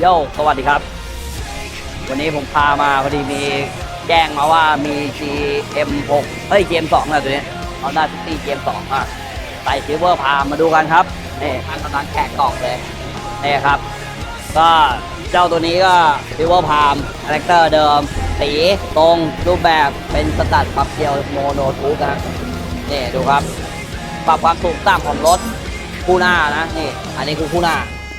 โยสวัสดีครับ วันนี้ผมพามาพอดีมีแจ้งมาว่ามี GM6 เฮ้ย GM2 นะตัวนี้ Honda City GM2 อะใส่ซิลเวอร์พามาดูกันครับนี่อันกำลังแกะกล่องเลยนี่ครับ ก็เจ้าตัวนี้ก็ซิลเวอร์พามคาแรคเตอร์เดิม สีตรงรูปแบบเป็นสตัดปรับเกียวโมโนทูกนะนี่ดูครับ ปรับความสูงต่ำของรถคู่หน้านะนี่ อันนี้คือคู่หน้า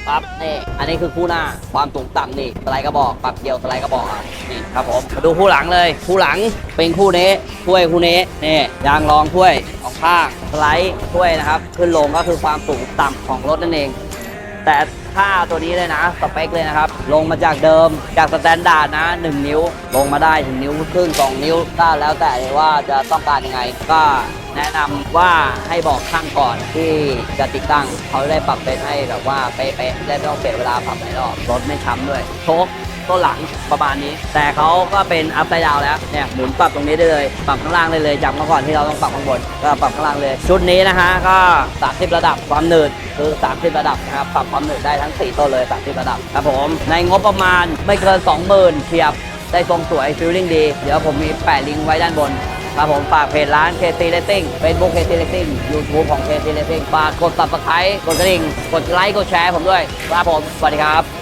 ปั๊บนี่อันนี้คือคู่หน้าความสูงต่ำนี่สไลด์กระบอกปรับเกียวสไลด์กระบอกครับนี่ครับผมมาดูคู่หลังเลย คู่หลังเป็นคู่นี้ถ้วยคู่นี้นี่ยางรองถ้วยของข้างสไลด์ถ้วยนะครับขึ้นลงก็คือความสูงต่ำของรถนั่นเอง แต่ค่าตัวนี้เลยนะสเปคเลยนะครับ ลงมาจากเดิมจากสแตนดาร์ดนะ 1 นิ้ว ลงมาได้ถึงนิ้วครึ่ง2นิ้วก็แล้วแต่เลยว่าจะต้องการยังไง ก็แนะนำว่าให้บอกข้างก่อนที่จะติดตั้ง เขาได้ปรับเป็นให้แบบว่าเป๊ะๆได้ไม่ต้องเสียเวลาปรับหลายรอบรถไม่ช้ำด้วยโชค ต้นหลังประมาณนี้ แต่เขาก็เป็นอัพไซด์ดาวแล้วเนี่ยหมุนปรับตรงนี้ได้เลย ปรับข้างล่างได้เลยจากเมื่อก่อนที่เราต้องปรับข้างบนก็ปรับข้างล่างเลย ชุดนี้นะฮะก็30ระดับความหนืดคือ 30 ระดับนะครับปรับความหนืดได้ทั้ง 4 ตัวเลย 30 ระดับครับผมในงบประมาณไม่เกิน 20,000เทียบได้ทรงสวยฟิลลิ่งดี เดี๋ยวผมมีแปะลิงก์ไว้ด้านบนครับผมฝากเพจร้าน KC Racing Facebook KC Racing YouTube ของ KC Racing ฝากกด subscribe กดกระดิ่ง กดไลค์ กดแชร์ผมด้วย ครับผม สวัสดีครับ